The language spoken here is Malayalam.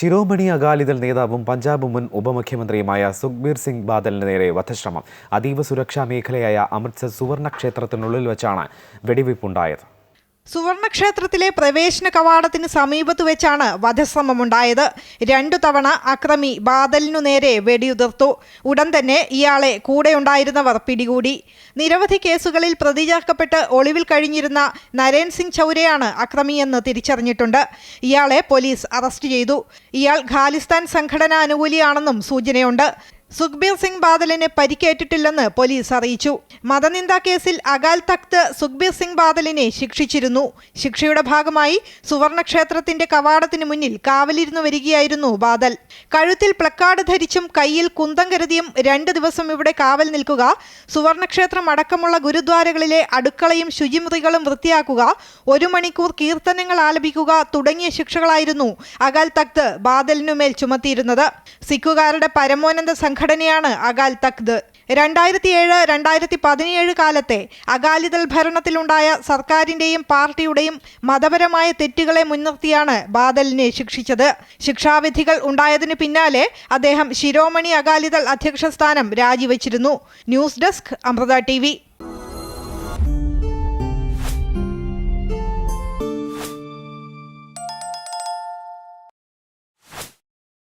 ശിരോമണി അകാലിദൾ നേതാവും പഞ്ചാബ് മുൻ ഉപമുഖ്യമന്ത്രിയുമായ സുഖ്ബീർ സിംഗ് ബാദലിന് നേരെ വധശ്രമം. അതീവ സുരക്ഷാ മേഖലയായ അമൃത്സർ സുവർണ ക്ഷേത്രത്തിനുള്ളിൽ വെച്ചാണ് വെടിവയ്പുണ്ടായത്. സുവർണക്ഷേത്രത്തിലെ പ്രവേശന കവാടത്തിന് സമീപത്ത് വെച്ചാണ് വധശ്രമമുണ്ടായത്. രണ്ടു തവണ അക്രമി ബാദലിനു നേരെ വെടിയുതിർത്തു. ഉടൻ തന്നെ ഇയാളെ കൂടെയുണ്ടായിരുന്നവർ പിടികൂടി. നിരവധി കേസുകളിൽ പ്രതി ചേർക്കപ്പെട്ട് ഒളിവിൽ കഴിഞ്ഞിരുന്ന നരേൻ സിംഗ് ചൗരയാണ് അക്രമിയെന്ന് തിരിച്ചറിഞ്ഞിട്ടുണ്ട്. ഇയാളെ പോലീസ് അറസ്റ്റ് ചെയ്തു. ഇയാൾ ഖാലിസ്ഥാൻ സംഘടന അനുകൂലിയാണെന്നും സൂചനയുണ്ട്. സുഖ്ബീർ സിംഗ് ബാദലിന് പരിക്കേറ്റിട്ടില്ലെന്ന് പോലീസ് അറിയിച്ചു. മതനിന്ദാ കേസിൽ അകാൽ തഖ്ത് സുഖ്ബീർ സിംഗ് ബാദലിനെ ശിക്ഷിച്ചിരുന്നു. ശിക്ഷയുടെ ഭാഗമായി സുവർണക്ഷേത്രത്തിന്റെ കവാടത്തിന് മുന്നിൽ കാവലിരുന്നു വരികയായിരുന്നു ബാദൽ. കഴുത്തിൽ പ്ലക്കാർഡ് ധരിച്ചും കയ്യിൽ കുന്തം കരുതിയും രണ്ട് ദിവസം ഇവിടെ കാവൽ നിൽക്കുക സുവർണക്ഷേത്രം അടക്കമുള്ള ഗുരുദ്വാരകളിലെ അടുക്കളയും ശുചിമുറികളും വൃത്തിയാക്കുക ഒരു മണിക്കൂർ കീർത്തനങ്ങൾ ആലപിക്കുക തുടങ്ങിയ ശിക്ഷകളായിരുന്നു അകാൽ തഖ്ത് ബാദലിനുമേൽ ചുമത്തിയിരുന്നത്. സിഖുകാരുടെ പരമോന്നത സംഘടനയാണ് അകാൽ തഖ്ത് രണ്ടായിരത്തി ഏഴ് രണ്ടായിരത്തി പതിനേഴ് കാലത്തെ അകാലിദൾ ഭരണത്തിലുണ്ടായ സർക്കാരിന്റെയും പാർട്ടിയുടെയും മതപരമായ തെറ്റുകളെ മുൻനിർത്തിയാണ് ബാദലിനെ ശിക്ഷിച്ചത്. ശിക്ഷാവിധികൾ ഉണ്ടായതിനു പിന്നാലെ അദ്ദേഹം ശിരോമണി അകാലിദൾ അധ്യക്ഷ സ്ഥാനം രാജിവെച്ചിരുന്നു. News desk Amrita T